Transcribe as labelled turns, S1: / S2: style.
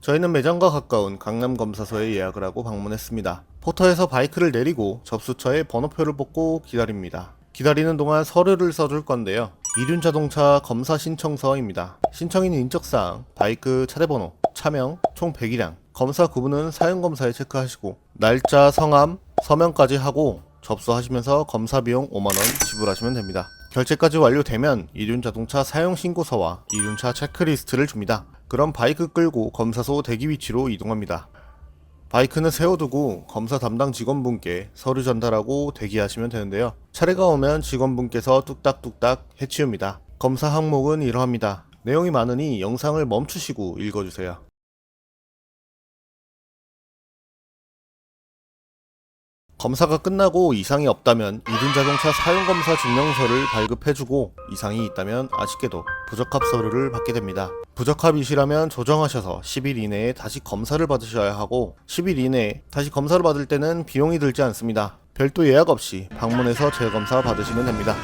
S1: 저희는 매장과 가까운 강남검사소에 예약을 하고 방문했습니다. 포터에서 바이크를 내리고 접수처에 번호표를 뽑고 기다립니다. 기다리는 동안 서류를 써줄 건데요. 이륜자동차 검사 신청서입니다. 신청인 인적사항, 바이크 차례번호, 차명, 총 100이량, 검사 구분은 사용검사에 체크하시고 날짜, 성함, 서명까지 하고 접수하시면서 검사 비용 5만원 지불하시면 됩니다. 결제까지 완료되면 이륜자동차 사용신고서와 이륜차 체크리스트를 줍니다. 그럼 바이크 끌고 검사소 대기 위치로 이동합니다. 바이크는 세워두고 검사 담당 직원분께 서류 전달하고 대기하시면 되는데요. 차례가 오면 직원분께서 뚝딱뚝딱 해치웁니다. 검사 항목은 이러합니다. 내용이 많으니 영상을 멈추시고 읽어주세요. 검사가 끝나고 이상이 없다면 이륜 자동차 사용검사 증명서를 발급해주고 이상이 있다면 아쉽게도 부적합 서류를 받게 됩니다. 부적합이시라면 조정하셔서 10일 이내에 다시 검사를 받으셔야 하고 10일 이내에 다시 검사를 받을 때는 비용이 들지 않습니다. 별도 예약 없이 방문해서 재검사 받으시면 됩니다.